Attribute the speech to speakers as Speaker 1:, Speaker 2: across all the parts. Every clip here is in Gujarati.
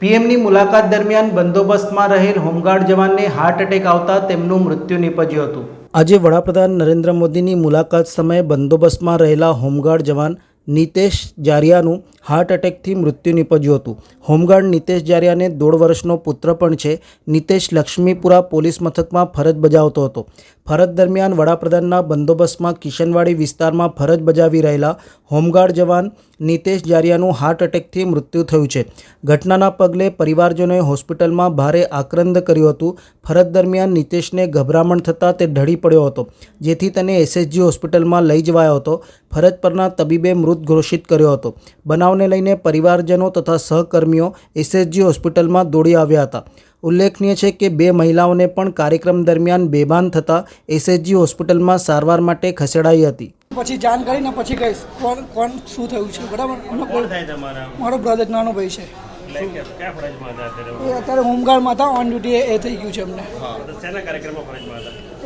Speaker 1: પીએમની મુલાકાત દરમિયાન બંદોબસ્તમાં રહેલ હોમગાર્ડ જવાનને હાર્ટ એટેક આવતા તેમનું મૃત્યુ નીપજ્યું હતું. આજે વડાપ્રધાન નરેન્દ્ર મોદીની મુલાકાત સમયે બંદોબસ્તમાં રહેલા હોમગાર્ડ જવાન નીતેશ જારિયાનું હાર્ટ એટેકથી મૃત્યુ નીપજ્યું હતું. હોમગાર્ડ નિતેશ જારિયાને દોઢ વર્ષનો પુત્ર પણ છે. નિતેશ લક્ષ્મીપુરા પોલીસ મથકમાં ફરજ બજાવતો હતો. ફરજ દરમિયાન વડાપ્રધાનના બંદોબસ્તમાં કિશનવાડી વિસ્તારમાં ફરજ બજાવી રહેલા હોમગાર્ડ જવાન નિતેશ જારિયાનું હાર્ટ એટેકથી મૃત્યુ થયું છે. ઘટનાના પગલે પરિવારજનોએ હોસ્પિટલમાં ભારે આક્રંદ કર્યું હતું. ફરજ દરમિયાન નિતેશને ગભરામણ થતાં તે ઢળી પડ્યો હતો, જેથી તેને એસએસજી હોસ્પિટલમાં લઈ જવાયો હતો. ફરજ પરના તબીબે મૃત ઘોષિત કર્યો હતો. બનાવને લઈને પરિવારજનો તથા સહકર્મીઓ એસએસજી હોસ્પિટલમાં દોડી આવ્યા હતા. ઉલ્લેખનીય છે કે બે મહિલાઓને પણ કાર્યક્રમ દરમિયાન બેભાન થતાં એસએસજી હોસ્પિટલમાં સારવાર માટે ખસેડાઈ હતી.
Speaker 2: પછી જાણ કરીને પછી કહીશ કોણ કોણ શું થયું છે? બરાબર? મારો બ્રધર નાનો ભાઈ છે. એ અત્યારે હોમગાર્ડમાં હતા ઓન ડ્યુટી એ થઈ ગયું છે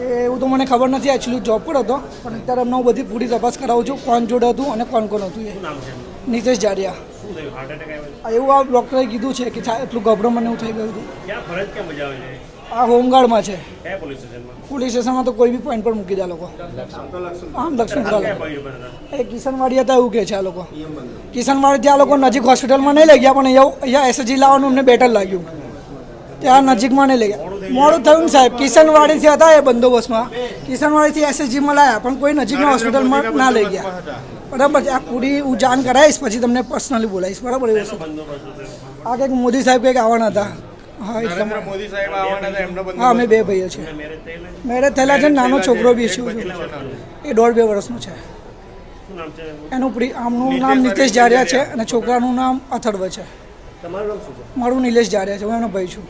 Speaker 2: એ એવું તો મને ખબર નથી એકચ્યુઅલી જોબ પર હતો પણ અત્યારે અમને હું બધી પૂરી તપાસ કરાવું છું કોણ જોડે હતું અને કોણ કોણ હતું એ? નીતેશ જાડિયા એવું આ ડૉક્ટરે કીધું છે કે એટલું ગભરો મને એવું થઈ ગયું હતું. આ હોમગાર્ડમાં છે.
Speaker 3: પોલીસ સ્ટેશનમાં?
Speaker 2: તો કોઈ બી પોઈન્ટ પર મૂકી દે લોકો. આમ લક્ષ્મીપુરા એ કિશનવાડી હતા એવું કે છે આ લોકો. કિશનવાડી ત્યાં લોકો નજીક હોસ્પિટલમાં નહીં લઈ ગયા પણ અહીંયા અહીંયા લાવવાનું અમને બેટર લાગ્યું. ત્યાં નજીકમાં નહીં લઈ ગયા. મોડું થયું ને સાહેબ કિશનવાડીથી હતા એ બંદોબસ્તમાં. કિશનવાડીથી એસએસજીમાં લાયા પણ કોઈ નજીકના હોસ્પિટલમાં ના લઈ ગયા. બરાબર છે આ પૂરી હું જાણ કરાવીશ પછી તમને પર્સનલી બોલાવીશ. બરાબર એવું. આ કંઈક મોદી સાહેબ કંઈક આવવાના હતા. હા એટલા
Speaker 4: મોદી સાહેબ આવવાના
Speaker 2: હા અમે બે ભાઈઓ છે
Speaker 3: મેરેજ થયેલા છે?
Speaker 2: નાનો છોકરો બી છે. એ દોઢ બે વર્ષનો છે.
Speaker 3: શું નામ છે? એમનું?
Speaker 2: એનું પ્રી આમનું નામ નિતેશ જારિયા છે અને છોકરાનું નામ અથર્વ છે.
Speaker 3: તમારું નામ શું છે?
Speaker 2: મારું નિલેશ જાડિયા છે હું એનો ભાઈ છું.